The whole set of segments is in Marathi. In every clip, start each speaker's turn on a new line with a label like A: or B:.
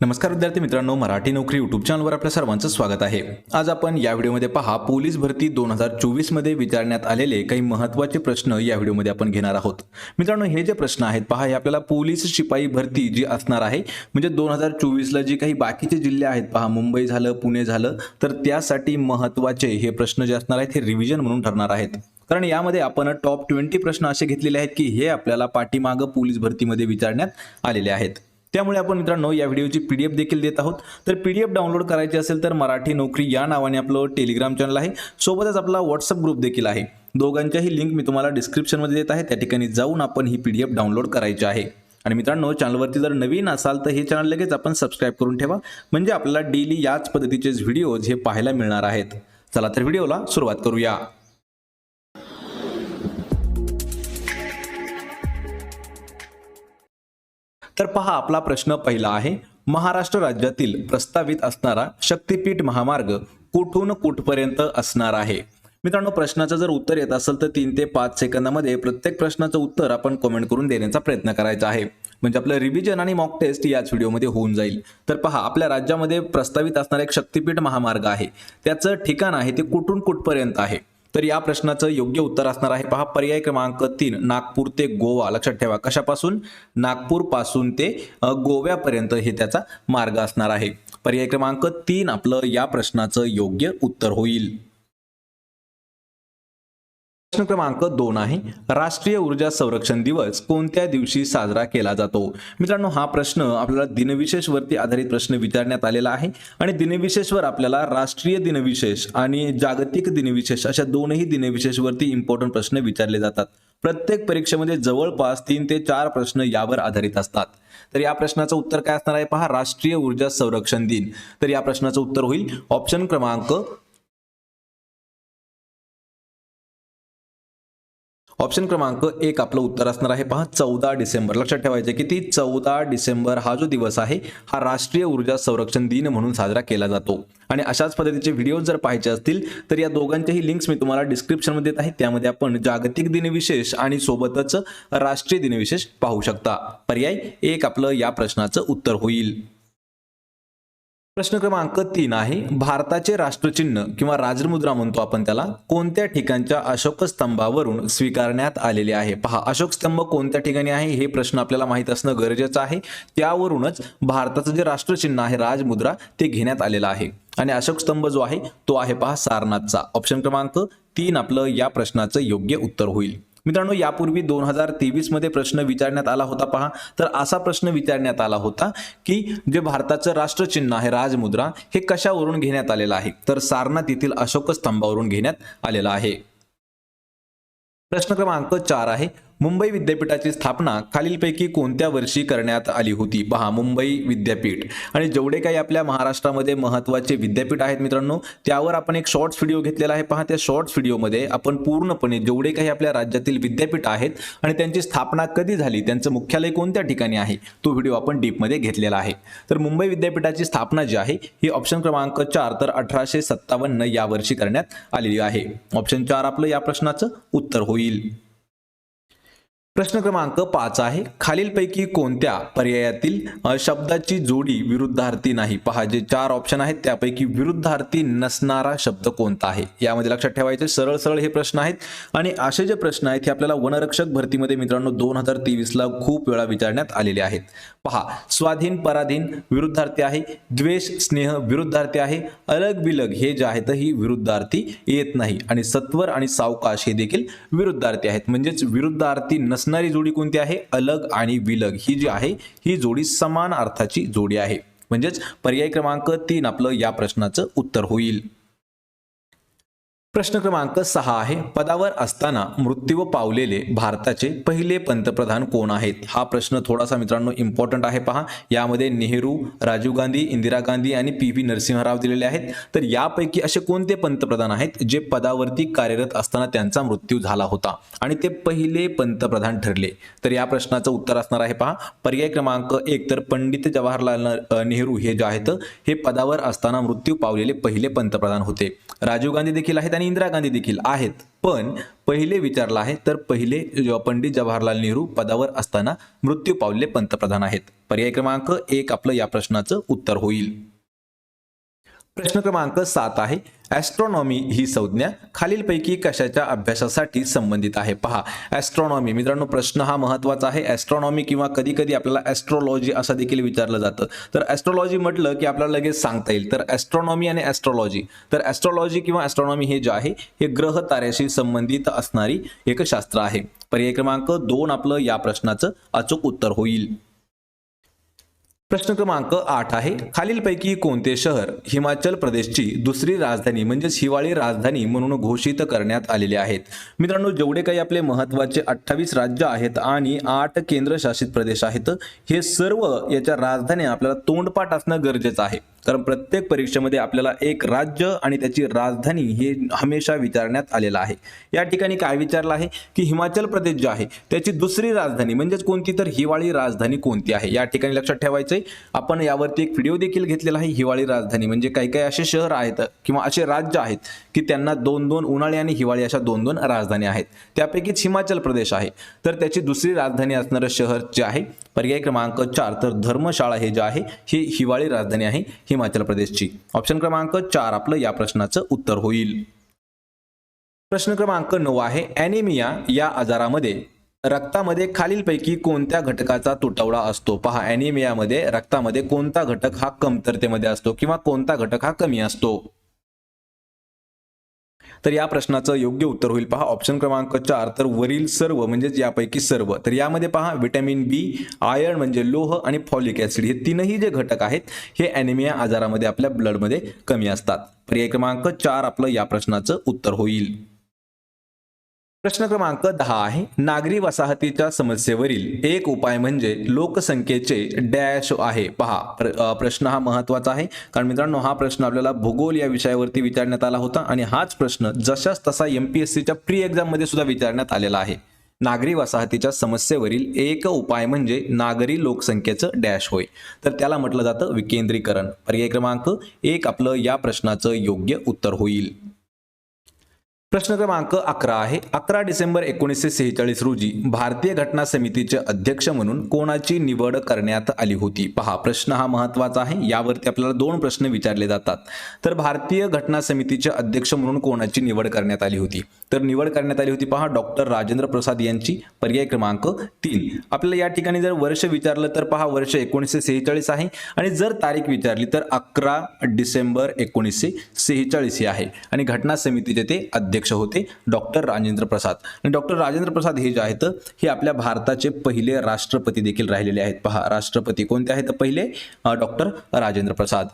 A: नमस्कार विद्यार्थी मित्रांनो मराठी नोकरी यूट्यूब चॅनलवर आपल्या सर्वांचं स्वागत आहे. आज आपण या व्हिडिओमध्ये पहा पोलीस भरती दोन हजार चोवीसमध्ये विचारण्यात आलेले काही महत्त्वाचे प्रश्न या व्हिडिओमध्ये आपण घेणार आहोत. मित्रांनो हे जे प्रश्न आहेत पहा हे आपल्याला पोलीस शिपाई भरती जी असणार आहे म्हणजे दोन हजार चोवीसला जी काही बाकीचे जिल्हे आहेत पहा मुंबई झालं पुणे झालं तर त्यासाठी महत्त्वाचे हे प्रश्न जे असणार आहेत हे रिव्हिजन म्हणून ठरणार आहेत. कारण यामध्ये आपण टॉप ट्वेंटी प्रश्न असे घेतलेले आहेत की हे आपल्याला पाठीमागं पोलीस भरतीमध्ये विचारण्यात आलेले आहेत. त्यामुळे आपण मित्रांनो या व्हिडिओची पी डी एफ देखील देत आहोत. तर पी डी एफ डाउनलोड करायची असेल तर मराठी नोकरी या नावाने आपलं टेलिग्राम चॅनल आहे. सोबतच आपला व्हॉट्सअप ग्रुप देखील आहे. दोघांच्याही लिंक मी तुम्हाला डिस्क्रिप्शनमध्ये देत आहे. त्या ठिकाणी जाऊन आपण ही पी डी एफ डाउनलोड करायची आहे. आणि मित्रांनो चॅनलवरती जर नवीन असाल तर हे चॅनल लगेच आपण सबस्क्राईब करून ठेवा. म्हणजे आपल्याला डेली याच पद्धतीचे व्हिडिओज हे पाहायला मिळणार आहेत. चला तर व्हिडिओला सुरुवात करूया. तर पहा आपला प्रश्न पहिला आहे. महाराष्ट्र राज्यातील प्रस्तावित असणारा शक्तीपीठ महामार्ग कुठून कुठपर्यंत असणार आहे? मित्रांनो प्रश्नाचं जर उत्तर येत असेल तर तीन ते पाच सेकंदामध्ये प्रत्येक प्रश्नाचं उत्तर आपण कमेंट करून देण्याचा प्रयत्न करायचा आहे. म्हणजे आपलं रिव्हिजन आणि मॉक टेस्ट याच व्हिडिओमध्ये होऊन जाईल. तर पहा आपल्या राज्यामध्ये प्रस्तावित असणारा एक शक्तीपीठ महामार्ग आहे. त्याचं ठिकाण आहे ते कुठून कुठपर्यंत आहे? तर या प्रश्नाचं योग्य उत्तर असणार आहे. पहा पर्याय क्रमांक तीन नागपूर ते गोवा. लक्षात ठेवा कशापासून? नागपूरपासून ते गोव्यापर्यंत हे त्याचा मार्ग असणार आहे. पर्याय क्रमांक तीन आपलं या प्रश्नाचं योग्य उत्तर होईल. प्रश्न क्रमांक दोन आहे राष्ट्रीय ऊर्जा संरक्षण दिवस कोणत्या दिवशी साजरा केला जातो? मित्रांनो हा प्रश्न आपल्याला दिनविशेष वरती आधारित प्रश्न विचारण्यात आलेला आहे आणि दिनविशेषवर आपल्याला राष्ट्रीय दिनविशेष आणि जागतिक दिनविशेष अशा दोनही दिनविशेष वरती इम्पॉर्टंट प्रश्न विचारले जातात. प्रत्येक परीक्षेमध्ये जवळपास तीन ते चार प्रश्न यावर आधारित असतात. तर या प्रश्नाचं उत्तर काय असणार आहे? पहा राष्ट्रीय ऊर्जा संरक्षण दिन. तर या प्रश्नाचं उत्तर होईल. ऑप्शन क्रमांक ऑप्शन क्रमांक एक आपलं उत्तर असणार आहे. पहा चौदा डिसेंबर. लक्षात ठेवायचे किती चौदा डिसेंबर हा जो दिवस आहे हा राष्ट्रीय ऊर्जा संरक्षण दिन म्हणून साजरा केला जातो. आणि अशाच पद्धतीचे व्हिडिओ जर पाहायचे असतील तर या दोघांच्याही लिंक्स मी तुम्हाला डिस्क्रिप्शनमध्ये देत आहे. त्यामध्ये आपण जागतिक दिनविशेष आणि सोबतच राष्ट्रीय दिनविशेष पाहू शकता. पर्याय एक आपलं या प्रश्नाचं उत्तर होईल. प्रश्न क्रमांक तीन आहे भारताचे राष्ट्रचिन्ह किंवा राजमुद्रा म्हणतो आपण त्याला कोणत्या ठिकाणच्या अशोक स्तंभावरून स्वीकारण्यात आलेले आहे? पहा अशोक स्तंभ कोणत्या ठिकाणी आहे? हे प्रश्न आपल्याला माहीत असणं गरजेचं आहे. त्यावरूनच भारताचं जे राष्ट्रचिन्ह आहे राजमुद्रा ते घेण्यात आलेलं आहे. आणि अशोक स्तंभ जो आहे तो आहे पहा सारनाथचा. ऑप्शन क्रमांक तीन आपलं या प्रश्नाचं योग्य उत्तर होईल. मित्रांनो यापूर्वी दोन हजार तेवीसमध्ये प्रश्न विचारण्यात आला होता पहा. तर असा प्रश्न विचारण्यात आला होता की जे भारताचं राष्ट्रचिन्ह आहे राजमुद्रा हे कशावरून घेण्यात आलेलं आहे? तर सारनाथ येथील अशोक स्तंभावरून घेण्यात आलेला आहे. प्रश्न क्रमांक चार आहे. मुंबई विद्यापीठाची स्थापना खालीलपैकी कोणत्या वर्षी करण्यात आली होती? पहा मुंबई विद्यापीठ. आणि जेवढे काही आपल्या महाराष्ट्रामध्ये महत्त्वाचे विद्यापीठ आहेत मित्रांनो त्यावर आपण एक शॉर्ट्स व्हिडिओ घेतलेला आहे. पहा त्या शॉर्ट्स व्हिडिओमध्ये आपण पूर्णपणे जेवढे काही आपल्या राज्यातील विद्यापीठ आहेत आणि त्यांची स्थापना कधी झाली त्यांचं मुख्यालय कोणत्या ठिकाणी आहे तो व्हिडिओ आपण डीपमध्ये घेतलेला आहे. तर मुंबई विद्यापीठाची स्थापना जी आहे ही ऑप्शन क्रमांक चार तर अठराशे सत्तावन्न या वर्षी करण्यात आलेली आहे. ऑप्शन चार आपलं या प्रश्नाचं उत्तर होईल. प्रश्न क्रमांक पाच आहे. खालीलपैकी कोणत्या पर्यायातील शब्दाची जोडी विरुद्धार्थी नाही? पहा जे चार ऑप्शन आहेत त्यापैकी विरुद्धार्थी नसणारा शब्द कोणता आहे? यामध्ये लक्षात ठेवायचे सरळ सरळ हे प्रश्न आहेत. आणि असे जे प्रश्न आहेत हे आपल्याला वनरक्षक भरतीमध्ये मित्रांनो दोन हजार तेवीसला खूप वेळा विचारण्यात आलेले आहेत. पहा स्वाधीन पराधीन विरुद्धार्थी आहे द्वेष स्नेह विरुद्धार्थी आहे अलग बिलग हे जे आहेत ही विरुद्धार्थी येत नाही. आणि सत्वर आणि सावकाश हे देखील विरुद्धार्थी आहेत. म्हणजेच विरुद्धार्थी नस असणारी जोडी कोणती आहे? अलग आणि विलग. ही जी आहे ही जोडी समान अर्थाची जोडी आहे. म्हणजेच पर्याय क्रमांक तीन आपलं या प्रश्नाचं उत्तर होईल. प्रश्न क्रमांक सहा आहे. पदावर असताना मृत्यू पावलेले भारताचे पहिले पंतप्रधान कोण आहेत? हा प्रश्न थोडासा मित्रांनो इम्पॉर्टंट आहे पहा. यामध्ये नेहरू राजीव गांधी इंदिरा गांधी आणि पी व्ही नरसिंहराव दिलेले आहेत. तर यापैकी असे कोणते पंतप्रधान आहेत जे पदावरती कार्यरत असताना त्यांचा मृत्यू झाला होता? आणि ते पहिले पंतप्रधान ठरले. तर या प्रश्नाचं उत्तर असणार आहे पहा. पर्याय क्रमांक एक तर पंडित जवाहरलाल नेहरू हे जे आहेत हे पदावर असताना मृत्यू पावलेले पहिले पंतप्रधान होते. राजीव गांधी देखील आहेत आणि आणि इंदिरा गांधी देखील आहेत. पण पहिले विचारलं आहे तर पहिले पंडित जवाहरलाल नेहरू पदावर असताना मृत्यू पावले पंतप्रधान आहेत. पर्याय क्रमांक एक आपलं या प्रश्नाचं उत्तर होईल. प्रश्न क्रमांक सात आहे. ॲस्ट्रॉनॉमी ही संज्ञा खालीलपैकी कशाच्या अभ्यासासाठी संबंधित आहे? पहा ॲस्ट्रॉनॉमी मित्रांनो प्रश्न हा महत्त्वाचा आहे. ॲस्ट्रॉनॉमी किंवा कधी कधी आपल्याला ॲस्ट्रॉलॉजी असं देखील विचारलं जातं. तर ॲस्ट्रॉलॉजी म्हटलं की आपल्याला लगेच सांगता येईल. तर ॲस्ट्रॉनॉमी आणि ॲस्ट्रॉलॉजी तर ॲस्ट्रॉलॉजी किंवा ॲस्ट्रॉनॉमी हे जे आहे हे ग्रह ताऱ्याशी संबंधित असणारी एक शास्त्र आहे. पर्याय क्रमांक दोन आपलं या प्रश्नाचं अचूक उत्तर होईल. प्रश्न क्रमांक आठ आहे. खालीलपैकी कोणते शहर हिमाचल प्रदेशची दुसरी राजधानी म्हणजेच हिवाळी राजधानी म्हणून घोषित करण्यात आलेले आहेत? मित्रांनो जेवढे काही आपले महत्त्वाचे अठ्ठावीस राज्य आहेत आणि आठ केंद्रशासित प्रदेश आहेत हे सर्व याच्या राजधान्या आपल्याला तोंडपाठ असणं गरजेचं आहे. कारण प्रत्येक परीक्षेमध्ये आपल्याला एक राज्य आणि त्याची राजधानी हे हमेशा विचारण्यात आलेलं आहे. या ठिकाणी काय विचारलं आहे? की हिमाचल प्रदेश जे आहे त्याची दुसरी राजधानी म्हणजेच कोणती? तर हिवाळी राजधानी कोणती आहे? या ठिकाणी लक्षात ठेवायचं आहे आपण यावरती एक व्हिडिओ देखील घेतलेला आहे हिवाळी राजधानी. म्हणजे काही काही असे शहर आहेत किंवा असे राज्य आहेत की त्यांना दोन दोन उन्हाळी आणि हिवाळी अशा दोन दोन राजधानी आहेत. त्यापैकीच हिमाचल प्रदेश आहे. तर त्याची दुसरी राजधानी असणारं शहर जे आहे पर्याय क्रमांक चार. तर धर्मशाळा हे जे आहे ही हिवाळी राजधानी आहे हिमाचल प्रदेशची. ऑप्शन क्रमांक चार आपलं या प्रश्नाचं उत्तर होईल. प्रश्न क्रमांक नऊ आहे ॲनिमिया या आजारामध्ये रक्तामध्ये खालीलपैकी कोणत्या घटकाचा तुटवडा असतो? पहा ॲनिमियामध्ये रक्तामध्ये कोणता घटक हा कमतरतेमध्ये असतो किंवा कोणता घटक हा कमी असतो? तर या प्रश्नाचं योग्य उत्तर होईल. पहा ऑप्शन क्रमांक चार तर वरील सर्व म्हणजेच यापैकी सर्व. तर यामध्ये पहा विटॅमिन बी आयर्न म्हणजे लोह आणि फॉलिक ऍसिड हे तीनही जे घटक आहेत हे ॲनिमिया आजारामध्ये आपल्या ब्लडमध्ये कमी असतात. पर्याय क्रमांक चार आपलं या प्रश्नाचं उत्तर होईल. प्रश्न क्रमांक दहा आहे. नागरी वसाहतीच्या समस्येवरील एक उपाय म्हणजे लोकसंख्येचे डॅश आहे. पहा प्र- प्रश्न हा महत्त्वाचा आहे. कारण मित्रांनो हा प्रश्न आपल्याला भूगोल या विषयावरती विचारण्यात आला होता आणि हाच प्रश्न जशाच तसा एमपीएससीच्या प्री एक्झाममध्ये सुद्धा विचारण्यात आलेला आहे. नागरी वसाहतीच्या समस्येवरील एक उपाय म्हणजे नागरी लोकसंख्येचं डॅश होय. तर त्याला म्हटलं जातं विकेंद्रीकरण. पर्याय क्रमांक एक आपलं या प्रश्नाचं योग्य उत्तर होईल. प्रश्न क्रमांक अकरा आहे. अकरा डिसेंबर एकोणीसशे सेहेचाळीस रोजी भारतीय घटना समितीचे अध्यक्ष म्हणून कोणाची निवड करण्यात आली होती? पहा प्रश्न हा महत्त्वाचा आहे. यावरती आपल्याला दोन प्रश्न विचारले जातात. तर भारतीय घटना समितीचे अध्यक्ष म्हणून कोणाची निवड करण्यात आली होती? तर निवड करण्यात आली होती पहा डॉक्टर राजेंद्र प्रसाद यांची. पर्याय क्रमांक तीन. आपल्याला या ठिकाणी जर वर्ष विचारलं तर पहा वर्ष एकोणीसशे सेहेचाळीस आहे. आणि जर तारीख विचारली तर अकरा डिसेंबर एकोणीसशे सेहेचाळीस ही आहे. आणि घटना समितीचे ते अध्यक्ष होते डॉक्टर राजेंद्र प्रसाद. आणि डॉक्टर राजेंद्र प्रसाद हे जे आहेत हे आपल्या भारताचे पहिले राष्ट्रपती देखील राहिलेले आहेत. पहा राष्ट्रपती कोणते आहेत? पहिले डॉक्टर राजेंद्र प्रसाद.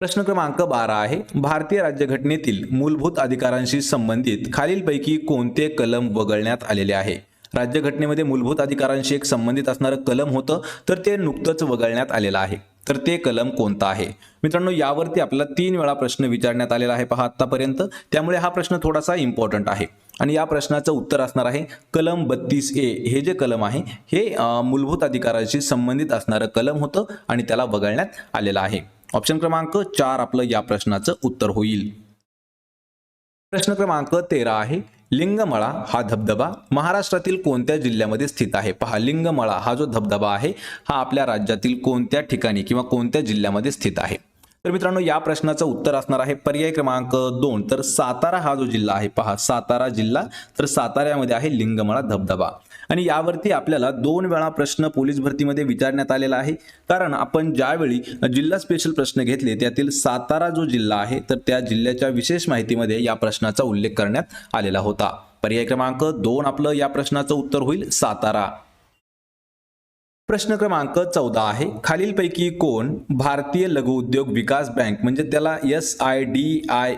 A: प्रश्न क्रमांक बारा आहे. भारतीय राज्यघटनेतील मूलभूत अधिकारांशी संबंधित खालीलपैकी कोणते कलम वगळण्यात आलेले आहे? राज्यघटनेमध्ये मूलभूत अधिकारांशी एक संबंधित असणारं कलम होतं तर ते नुकतंच वगळण्यात आलेलं आहे. तर ते कलम कोणतं आहे? मित्रांनो यावरती आपल्याला तीन वेळा प्रश्न विचारण्यात आलेला आहे पहा आत्तापर्यंत त्यामुळे हा प्रश्न थोडासा इम्पॉर्टंट आहे. आणि या प्रश्नाचं उत्तर असणार आहे कलम बत्तीस ए. हे जे कलम आहे हे मूलभूत अधिकाराशी संबंधित असणारं कलम होतं आणि त्याला वगळण्यात आलेलं आहे. ऑप्शन क्रमांक चार आपलं या प्रश्नाचं उत्तर होईल. प्रश्न क्रमांक तेरा आहे. लिंगमळा हा धबधबा महाराष्ट्रातील कोणत्या जिल्ह्यामध्ये स्थित आहे? पहा लिंगमळा हा जो धबधबा आहे हा आपल्या राज्यातील कोणत्या ठिकाणी किंवा कोणत्या जिल्ह्यामध्ये स्थित आहे? तर मित्रांनो या प्रश्नाचं उत्तर असणार आहे पर्याय क्रमांक दोन. तर सातारा हा जो जिल्हा आहे पहा सातारा जिल्हा तर साताऱ्यामध्ये आहे लिंगमळा धबधबा. आणि यावरती आपल्याला दोन वेळा प्रश्न पोलीस भरतीमध्ये विचारण्यात आलेला आहे. कारण आपण ज्यावेळी जिल्हा स्पेशल प्रश्न घेतले त्यातील सातारा जो जिल्हा आहे तर त्या जिल्ह्याच्या विशेष माहितीमध्ये या प्रश्नाचा उल्लेख करण्यात आलेला होता. पर्याय क्रमांक दोन आपलं या प्रश्नाचं उत्तर होईल सातारा. प्रश्न क्रमांक चौदा आहे. खालीलपैकी कोण भारतीय लघुउद्योग विकास बँक म्हणजे त्याला S I D I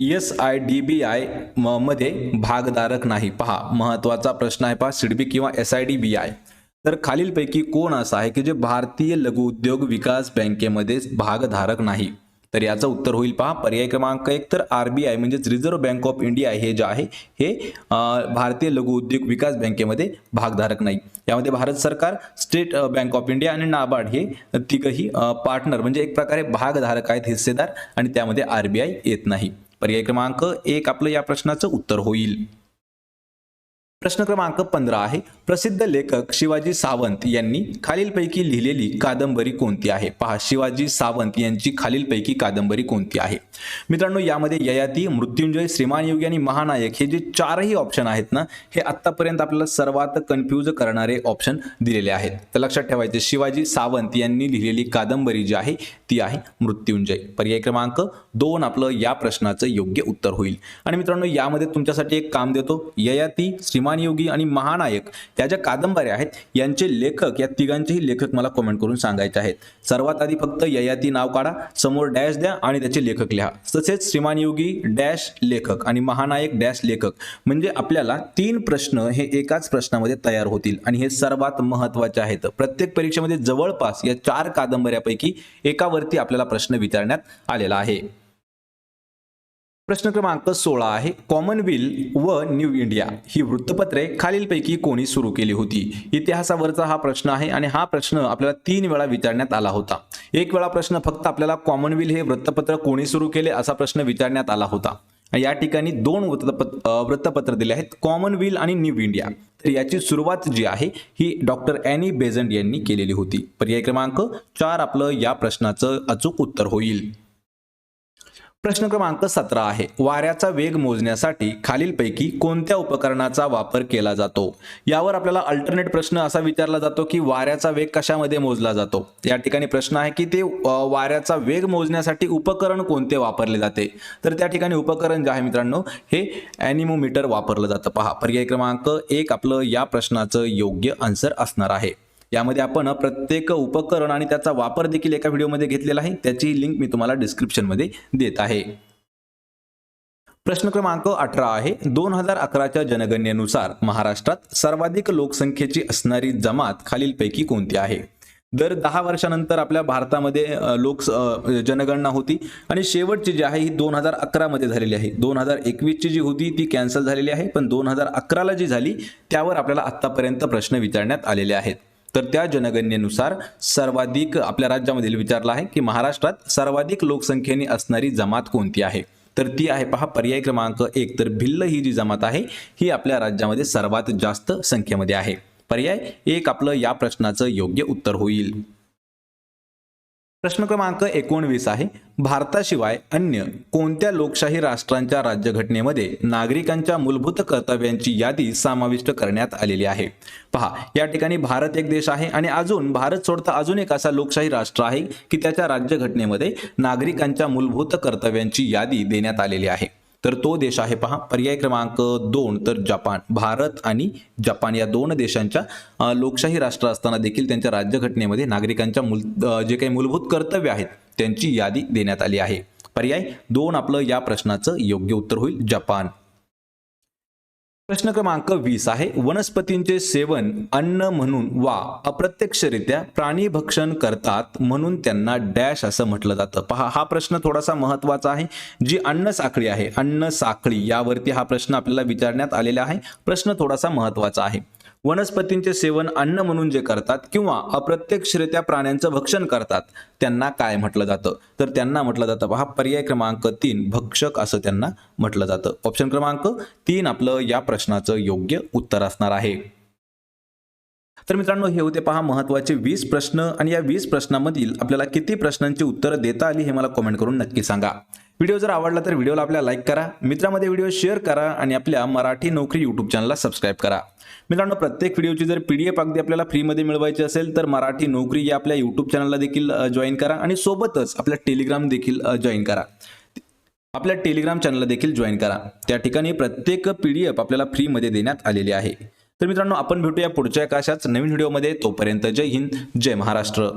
A: S I D B आयमध्ये भागधारक नाही. पहा महत्त्वाचा प्रश्न आहे पहा सिडबी किंवा S I D B I तर खालीलपैकी कोण असं आहे की जे भारतीय लघुउद्योग विकास बँकेमध्ये भागधारक नाही? तर याचं उत्तर होईल पहा. पर्याय क्रमांक एक तर आर बी आय म्हणजेच रिझर्व्ह बँक ऑफ इंडिया हे जे आहे हे भारतीय लघु उद्योग विकास बँकेमध्ये भागधारक नाही. यामध्ये भारत सरकार स्टेट बँक ऑफ इंडिया आणि नाबार्ड हे तिघही पार्टनर म्हणजे एक प्रकारे भागधारक आहेत हिस्सेदार आणि त्यामध्ये आर बी आय येत नाही. पर्याय क्रमांक एक आपलं या प्रश्नाचं उत्तर होईल. प्रश्न क्रमांक पंधरा आहे. प्रसिद्ध लेखक शिवाजी सावंत यांनी खालीलपैकी लिहिलेली कादंबरी कोणती आहे? पहा शिवाजी सावंत यांची खालीलपैकी कादंबरी कोणती आहे? मित्रांनो यामध्ये ययाती मृत्युंजय श्रीमान योगी आणि महानायक हे जे चारही ऑप्शन आहेत ना हे आत्तापर्यंत आपल्याला सर्वात कन्फ्यूज करणारे ऑप्शन दिलेले आहेत. तर लक्षात ठेवायचे शिवाजी सावंत यांनी लिहिलेली कादंबरी जी आहे ती आहे मृत्युंजय. पर्याय क्रमांक दोन आपलं या प्रश्नाचं योग्य उत्तर होईल. आणि मित्रांनो यामध्ये तुमच्यासाठी एक काम देतो. ययाती श्रीमान योगी आणि महानायक या ज्या कादंबऱ्या आहेत यांचे लेखक या तिघांचेही लेखक मला कमेंट करून सांगायचे आहेत. सर्वात आधी फक्त ययाती नाव काढा समोर डॅश द्या आणि त्याचे लेखक लिहा. तसेच श्रीमान योगी डॅश लेखक आणि महानायक डॅश लेखक. म्हणजे आपल्याला तीन प्रश्न हे एकाच प्रश्नामध्ये तयार होतील आणि हे सर्वात महत्त्वाचे आहेत. प्रत्येक परीक्षेमध्ये जवळपास या चार कादंबऱ्यापैकी एकावरती आपल्याला प्रश्न विचारण्यात आलेला आहे. प्रश्न क्रमांक सोळा आहे. कॉमनवेल्थ व न्यू इंडिया ही वृत्तपत्रे खालीलपैकी कोणी सुरू केली होती? इतिहासावरचा हा प्रश्न आहे आणि हा प्रश्न आपल्याला तीन वेळा विचारण्यात आला होता. एक वेळा प्रश्न फक्त आपल्याला कॉमनवेल्थ हे वृत्तपत्र कोणी सुरू केले असा प्रश्न विचारण्यात आला होता. या ठिकाणी दोन वृत्तपत्र वृत्तपत्र दिले आहेत. कॉमनवेल्थ आणि न्यू इंडिया. तर याची सुरुवात जी आहे ही डॉक्टर अॅनी बेझंट यांनी केलेली होती. पर्याय क्रमांक चार आपलं या प्रश्नाचं अचूक उत्तर होईल. प्रश्न क्रमांक सतरा आहे. वाऱ्याचा वेग मोजण्यासाठी खालीलपैकी कोणत्या उपकरणाचा वापर केला जातो? यावर आपल्याला अल्टरनेट प्रश्न असा विचारला जातो की वाऱ्याचा वेग कशामध्ये मोजला जातो? या ठिकाणी प्रश्न आहे की ते वाऱ्याचा वेग मोजण्यासाठी उपकरण कोणते वापरले जाते? तर त्या ठिकाणी उपकरण जे आहे मित्रांनो हे ॲनिमोमीटर वापरलं जातं. पहा पर्याय क्रमांक एक आपलं या प्रश्नाचं योग्य आन्सर असणार आहे. यामध्ये आपण प्रत्येक उपकरण आणि त्याचा वापर देखील एका व्हिडिओमध्ये घेतलेला आहे. त्याची लिंक मी तुम्हाला डिस्क्रिप्शनमध्ये देत आहे. प्रश्न क्रमांक अठरा आहे. दोन हजार अकराच्या जनगणनेनुसार महाराष्ट्रात सर्वाधिक लोकसंख्येची असणारी जमात खालीलपैकी कोणती आहे? दर दहा वर्षानंतर आपल्या भारतामध्ये लोक जनगणना होती. आणि शेवटची जी आहे ही दोन हजार अकरामध्ये झालेली आहे. दोन हजार एकवीसची जी होती ती कॅन्सल झालेली आहे. पण दोन हजार अकराला जी झाली त्यावर आपल्याला आत्तापर्यंत प्रश्न विचारण्यात आलेले आहेत. तर त्या जनगणनेनुसार सर्वाधिक आपल्या राज्यामधील विचारला आहे की महाराष्ट्रात सर्वाधिक लोकसंख्येने असणारी जमात कोणती आहे? तर ती आहे पहा पर्याय क्रमांक एक. तर भिल्ल ही जी जमात आहे ही आपल्या राज्यामध्ये सर्वात जास्त संख्येमध्ये आहे. पर्याय एक आपलं या प्रश्नाचं योग्य उत्तर होईल. प्रश्न क्रमांक एकोणवीस आहे. भारताशिवाय अन्य कोणत्या लोकशाही राष्ट्रांच्या राज्यघटनेमध्ये नागरिकांच्या मूलभूत कर्तव्यांची यादी समाविष्ट करण्यात आलेली आहे? पहा या ठिकाणी भारत एक देश आहे आणि अजून भारत सोडता अजून एक असा लोकशाही राष्ट्र आहे की त्याच्या राज्यघटनेमध्ये नागरिकांच्या मूलभूत कर्तव्यांची यादी देण्यात आलेली आहे. तर तो देश आहे पहा पर्याय क्रमांक दोन तर जपान. भारत आणि जपान या दोन देशांच्या लोकशाही राष्ट्र असताना देखील त्यांच्या राज्यघटनेमध्ये नागरिकांच्या मूल जे काही मूलभूत कर्तव्य आहेत त्यांची यादी देण्यात आली आहे. पर्याय दोन आपलं या प्रश्नाचं योग्य उत्तर होईल. जपान. प्रश्न क्रमांक वीस आहे. वनस्पतींचे सेवन अन्न म्हणून वा अप्रत्यक्षरित्या प्राणी भक्षण करतात म्हणून त्यांना डॅश असं म्हटलं जातं. पहा हा प्रश्न थोडासा महत्त्वाचा आहे. जी अन्न साखळी आहे अन्न साखळी यावरती हा प्रश्न आपल्याला विचारण्यात आलेला आहे. प्रश्न थोडासा महत्त्वाचा आहे. वनस्पतींचे सेवन अन्न म्हणून जे करतात किंवा अप्रत्यक्षरित्या प्राण्यांचं भक्षण करतात त्यांना काय म्हटलं जातं? तर त्यांना म्हटलं जातं पहा पर्याय क्रमांक तीन भक्षक असं त्यांना म्हटलं जातं. ऑप्शन क्रमांक तीन आपलं या प्रश्नाचं योग्य उत्तर असणार आहे. तर मित्रांनो हे होते पहा महत्त्वाचे वीस प्रश्न. आणि या वीस प्रश्नामधील आपल्याला किती प्रश्नांची उत्तरं देता आली हे मला कॉमेंट करून नक्की सांगा. व्हिडिओ जर आवडला तर व्हिडिओला आपल्या लाईक करा मित्रामध्ये व्हिडिओ शेअर करा आणि आपल्या मराठी नोकरी यूट्यूब चॅनलला सबस्क्राईब करा. मित्रांनो प्रत्येक व्हिडिओची जर पी डी एफ अगदी आपल्याला फ्रीमध्ये मिळवायची असेल तर मराठी नोकरी या आपल्या यूट्यूब चॅनलला देखील जॉईन करा आणि सोबतच आपल्या टेलिग्राम देखील जॉईन करा. आपल्या टेलिग्राम चॅनलला देखील जॉईन करा. त्या ठिकाणी प्रत्येक पी डी एफ आपल्याला फ्रीमध्ये देण्यात आलेली आहे. तर मित्रांनो आपण भेटूया पुढच्या एका अशाच नवीन व्हिडिओमध्ये. तोपर्यंत जय हिंद जय महाराष्ट्र.